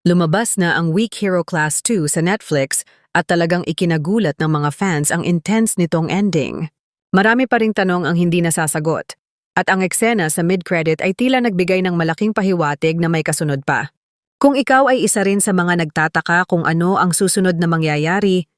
Lumabas na ang Weak Hero Class 2 sa Netflix at talagang ikinagulat ng mga fans ang intense nitong ending. Marami pa ring tanong ang hindi nasasagot. At ang eksena sa mid-credit ay tila nagbigay ng malaking pahiwatig na may kasunod pa. Kung ikaw ay isa rin sa mga nagtataka kung ano ang susunod na mangyayari,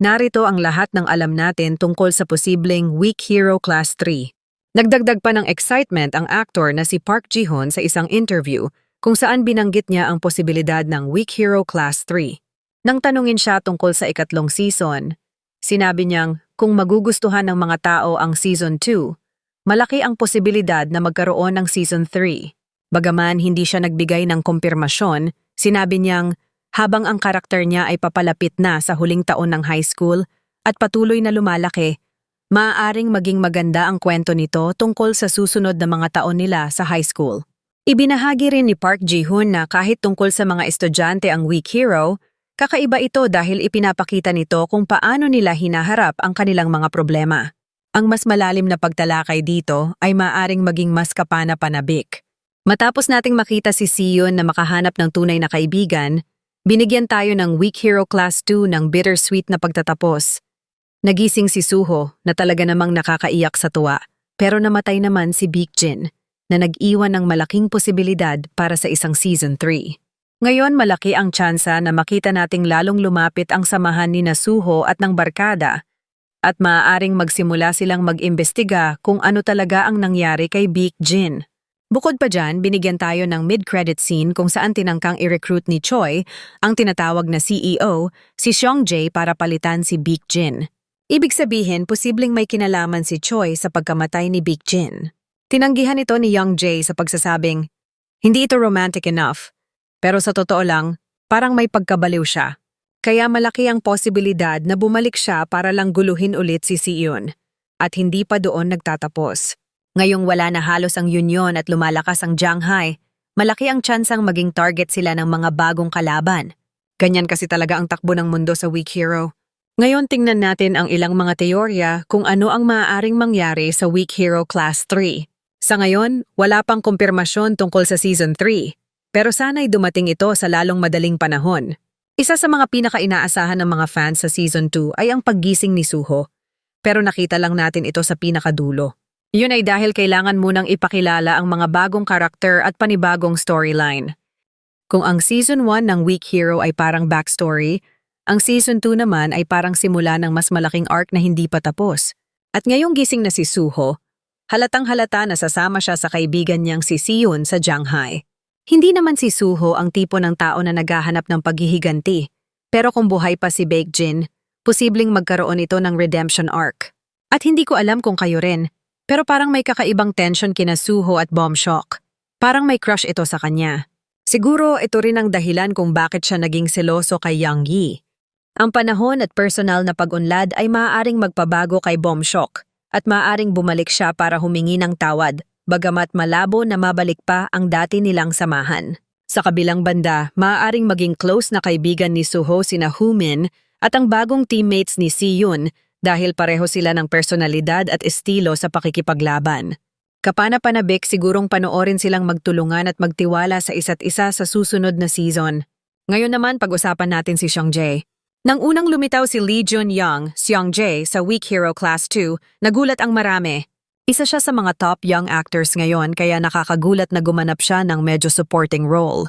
narito ang lahat ng alam natin tungkol sa posibleng Weak Hero Class 3. Nagdagdag pa ng excitement ang actor na si Park Ji-hoon sa isang interview kung saan binanggit niya ang posibilidad ng Weak Hero Class 3. Nang tanungin siya tungkol sa ikatlong season, sinabi niyang kung magugustuhan ng mga tao ang Season 2, malaki ang posibilidad na magkaroon ng Season 3. Bagaman hindi siya nagbigay ng kumpirmasyon, sinabi niyang habang ang karakter niya ay papalapit na sa huling taon ng high school at patuloy na lumalaki, maaaring maging maganda ang kwento nito tungkol sa susunod na mga taon nila sa high school. Ibinahagi rin ni Park Ji-hoon na kahit tungkol sa mga estudyante ang weak hero, kakaiba ito dahil ipinapakita nito kung paano nila hinaharap ang kanilang mga problema. Ang mas malalim na pagtalakay dito ay maaring maging mas kapana-panabik. Matapos nating makita si Sion na makahanap ng tunay na kaibigan, binigyan tayo ng Weak Hero Class 2 ng bittersweet na pagtatapos. Nagising si Suho na talaga namang nakakaiyak sa tuwa, pero namatay naman si Big Jin na nag-iwan ng malaking posibilidad para sa isang Season 3. Ngayon malaki ang tsansa na makita nating lalong lumapit ang samahan ni Nasuho at ng barkada at maaaring magsimula silang mag-imbestiga kung ano talaga ang nangyari kay Big Jin. Bukod pa dyan, binigyan tayo ng mid-credit scene kung saan tinangkang i-recruit ni Choi, ang tinatawag na CEO, si Seong Jae para palitan si Big Jin. Ibig sabihin, posibleng may kinalaman si Choi sa pagkamatay ni Big Jin. Tinanggihan ito ni Young Jae sa pagsasabing, hindi ito romantic enough. Pero sa totoo lang, parang may pagkabaliw siya. Kaya malaki ang posibilidad na bumalik siya para lang guluhin ulit si Siyun. At hindi pa doon nagtatapos. Ngayong wala na halos ang Union at lumalakas ang Shanghai, malaki ang tsansang maging target sila ng mga bagong kalaban. Ganyan kasi talaga ang takbo ng mundo sa Weak Hero. Ngayon tingnan natin ang ilang mga teorya kung ano ang maaaring mangyari sa Weak Hero Class 3. Sa ngayon, wala pang kumpirmasyon tungkol sa Season 3, pero sana'y dumating ito sa lalong madaling panahon. Isa sa mga pinaka-inaasahan ng mga fans sa Season 2 ay ang paggising ni Suho, pero nakita lang natin ito sa pinakadulo. Yun ay dahil kailangan munang ipakilala ang mga bagong karakter at panibagong storyline. Kung ang Season 1 ng Weak Hero ay parang backstory, ang Season 2 naman ay parang simula ng mas malaking arc na hindi pa tapos. At ngayong gising na si Suho, halatang halata na sasama siya sa kaibigan niyang si Siyun sa Shanghai. Hindi naman si Suho ang tipo ng tao na naghahanap ng paghihiganti, pero kung buhay pa si Baekjin, posibleng magkaroon ito ng redemption arc. At hindi ko alam kung kayo rin, pero parang may kakaibang tension kina Suho at Bomb Shock. Parang may crush ito sa kanya. Siguro ito rin ang dahilan kung bakit siya naging seloso kay Yang Yi. Ang panahon at personal na pag-unlad ay maaaring magpabago kay Bomb Shock at maaaring bumalik siya para humingi ng tawad, bagamat malabo na mabalik pa ang dati nilang samahan. Sa kabilang banda, maaaring maging close na kaibigan ni Suho sina Humin at ang bagong teammates ni Si Yun dahil pareho sila ng personalidad at estilo sa pakikipaglaban. Kapana-panabik sigurong panoorin silang magtulungan at magtiwala sa isa't isa sa susunod na season. Ngayon naman pag-usapan natin si Seong Jae. Nang unang lumitaw si Lee Jun Young, Seong Jae, sa Weak Hero Class 2, nagulat ang marami. Isa siya sa mga top young actors ngayon kaya nakakagulat na gumanap siya ng medyo supporting role.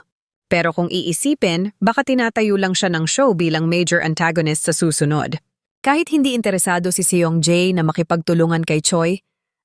Pero kung iisipin, baka tinatayo lang siya ng show bilang major antagonist sa susunod. Kahit hindi interesado si Seong Jae na makipagtulungan kay Choi,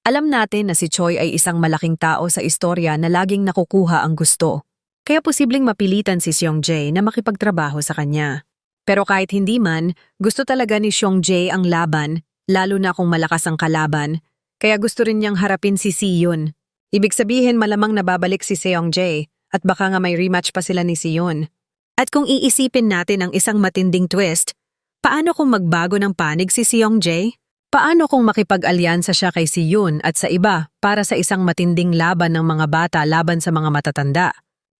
alam natin na si Choi ay isang malaking tao sa istorya na laging nakukuha ang gusto. Kaya posibleng mapilitan si Seong Jae na makipagtrabaho sa kanya. Pero kahit hindi man, gusto talaga ni Seong Jae ang laban, lalo na kung malakas ang kalaban, kaya gusto rin niyang harapin si Siyun. Ibig sabihin malamang nababalik si Seong Jae at baka nga may rematch pa sila ni Siyun. At kung iisipin natin ang isang matinding twist, Paano kung magbago ng panig si Seong Jae? Paano kung makipag-alyansa siya kay si Yoon at sa iba para sa isang matinding laban ng mga bata laban sa mga matatanda?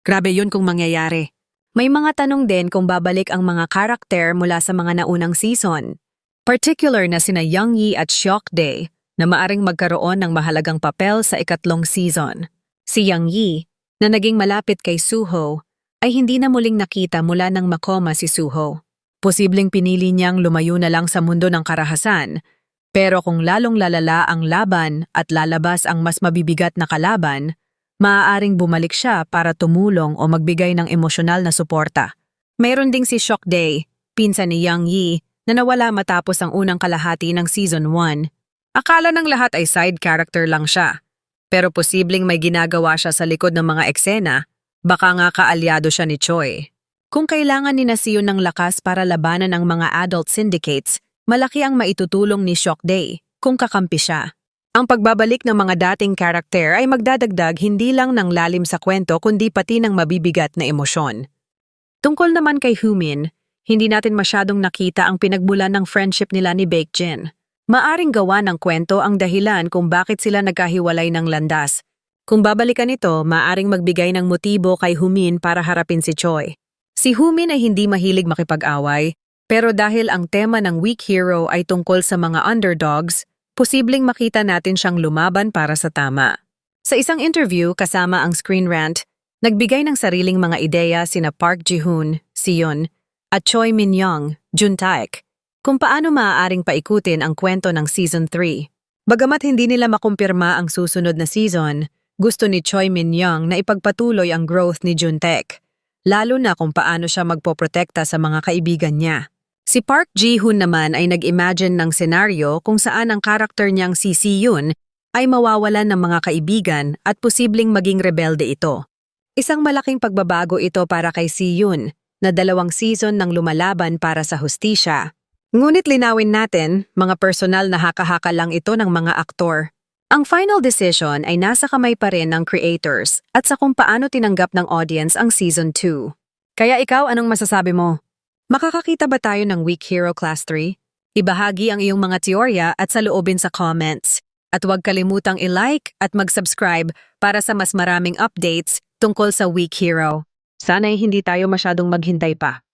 Grabe yun kung mangyayari. May mga tanong din kung babalik ang mga karakter mula sa mga naunang season. Particular na sina Young Yi at Seok Dae na maaring magkaroon ng mahalagang papel sa ikatlong season. Si Yang Yi, na naging malapit kay Suho, ay hindi na muling nakita mula nang makoma si Suho. Posibleng pinili niyang lumayo na lang sa mundo ng karahasan, pero kung lalong lalala ang laban at lalabas ang mas mabibigat na kalaban, maaaring bumalik siya para tumulong o magbigay ng emosyonal na suporta. Mayroon ding si Shock Day, pinsan ni Yang Yi, na nawala matapos ang unang kalahati ng Season 1. Akala ng lahat ay side character lang siya. Pero posibleng may ginagawa siya sa likod ng mga eksena, baka nga kaalyado siya ni Choi. Kung kailangan ni Nasiyon ng lakas para labanan ang mga adult syndicates, malaki ang maitutulong ni Shock Day kung kakampi siya. Ang pagbabalik ng mga dating karakter ay magdadagdag hindi lang ng lalim sa kwento kundi pati ng mabibigat na emosyon. Tungkol naman kay Humin, hindi natin masyadong nakita ang pinagmulan ng friendship nila ni Baekjin. Maaring gawa ng kwento ang dahilan kung bakit sila nagkahiwalay ng landas. Kung babalikan ito, maaring magbigay ng motibo kay Humin para harapin si Choi. Si Humin ay hindi mahilig makipag-away, pero dahil ang tema ng Weak Hero ay tungkol sa mga underdogs, posibleng makita natin siyang lumaban para sa tama. Sa isang interview kasama ang Screen Rant, nagbigay ng sariling mga ideya sina Park Ji-hoon, Sion, at Choi Min-young, Jun Taek, kung paano maaaring paikutin ang kwento ng Season 3. Bagamat hindi nila makumpirma ang susunod na season, gusto ni Choi Min-young na ipagpatuloy ang growth ni Jun Taek, lalo na kung paano siya magpoprotekta sa mga kaibigan niya. Si Park Ji-hoon naman ay nag-imagine ng senaryo kung saan ang karakter niyang si Si-yoon ay mawawalan ng mga kaibigan at posibleng maging rebelde ito. Isang malaking pagbabago ito para kay Si-yoon na dalawang season ng lumalaban para sa hustisya. Ngunit linawin natin, mga personal na haka-haka lang ito ng mga aktor. Ang final decision ay nasa kamay pa rin ng creators at sa kung paano tinanggap ng audience ang Season 2. Kaya ikaw, anong masasabi mo? Makakakita ba tayo ng Weak Hero Class 3? Ibahagi ang iyong mga teorya at sa loobin sa comments. At huwag kalimutang i-like at mag-subscribe para sa mas maraming updates tungkol sa Weak Hero. Sana'y hindi tayo masyadong maghintay pa.